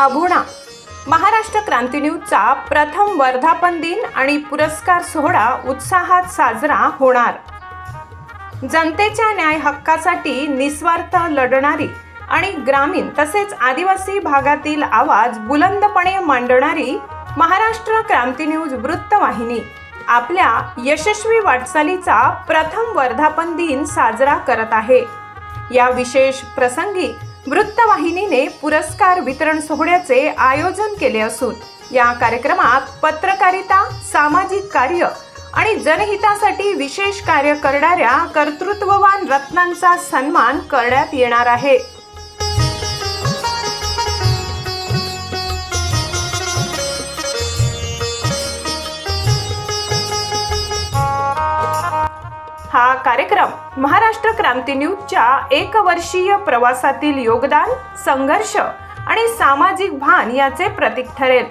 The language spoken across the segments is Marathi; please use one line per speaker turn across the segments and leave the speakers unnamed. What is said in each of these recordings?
अभुणा. महाराष्ट्र क्रांती न्यूजचा प्रथम वर्धापन दिन आणि पुरस्कार सोहळा उत्साहात साजरा होणार. जनतेच्या न्याय हक्कासाठी निस्वार्थ लढणारी आणि ग्रामीण तसेच आदिवासी भागातील आवाज बुलंदपणे मांडणारी महाराष्ट्र क्रांती न्यूज वृत्तवाहिनी आपल्या यशस्वी वाटचालीचा प्रथम वर्धापन दिन साजरा करत आहे. या विशेष प्रसंगी वृत्तवाहिनीने पुरस्कार वितरण सोहळ्याचे आयोजन केले असून या कार्यक्रमात पत्रकारिता सामाजिक कार्य आणि जनहितासाठी विशेष कार्य करणाऱ्या कर्तृत्ववान रत्नांचा सन्मान करण्यात येणार आहे. हा कार्यक्रम महाराष्ट्र क्रांती न्यूजच्या एक वर्षीय प्रवासातील योगदान संघर्ष आणि सामाजिक भान याचे प्रतीक ठरेल.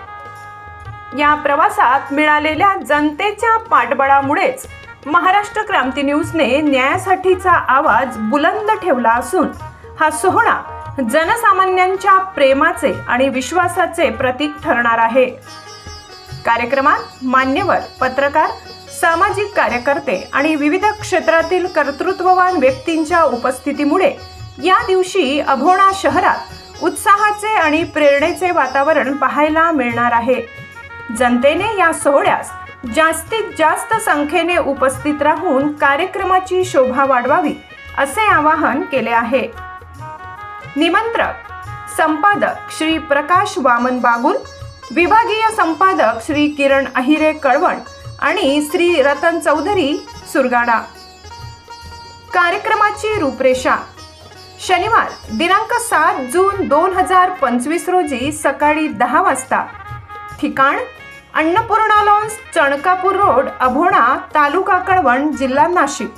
या प्रवासात मिळालेल्या जनतेच्या पाठबळामुळेच महाराष्ट्र क्रांती न्यूजने न्यायासाठीचा आवाज बुलंद ठेवला असून हा सोहळा जनसामान्यांच्या प्रेमाचे आणि विश्वासाचे प्रतीक ठरणार आहे. कार्यक्रमात मान्यवर पत्रकार सामाजिक कार्यकर्ते आणि विविध क्षेत्रातील कर्तृत्ववान व्यक्तींच्या उपस्थितीमुळे या दिवशी अभोणा शहरात उत्साहाचे आणि प्रेरणेचे वातावरण पाहायला मिळणार आहे. जनतेने या सोहळ्यास जास्तीत जास्त संख्येने उपस्थित राहून कार्यक्रमाची शोभा वाढवावी असे आवाहन केले आहे. निमंत्रक संपादक श्री प्रकाश वामन बागुल विभागीय संपादक श्री किरण अहिरे कळवण आणि श्री रतन चौधरी सुरगाडा. कार्यक्रमाची रूपरेषा. शनिवार दिनांक सात जून दोन हजार पंचवीस रोजी सकाळी दहा वाजता. ठिकाण अन्नपूर्णा लॉन्स चणकापूर रोड अभोणा तालुका कळवण जिल्हा नाशिक.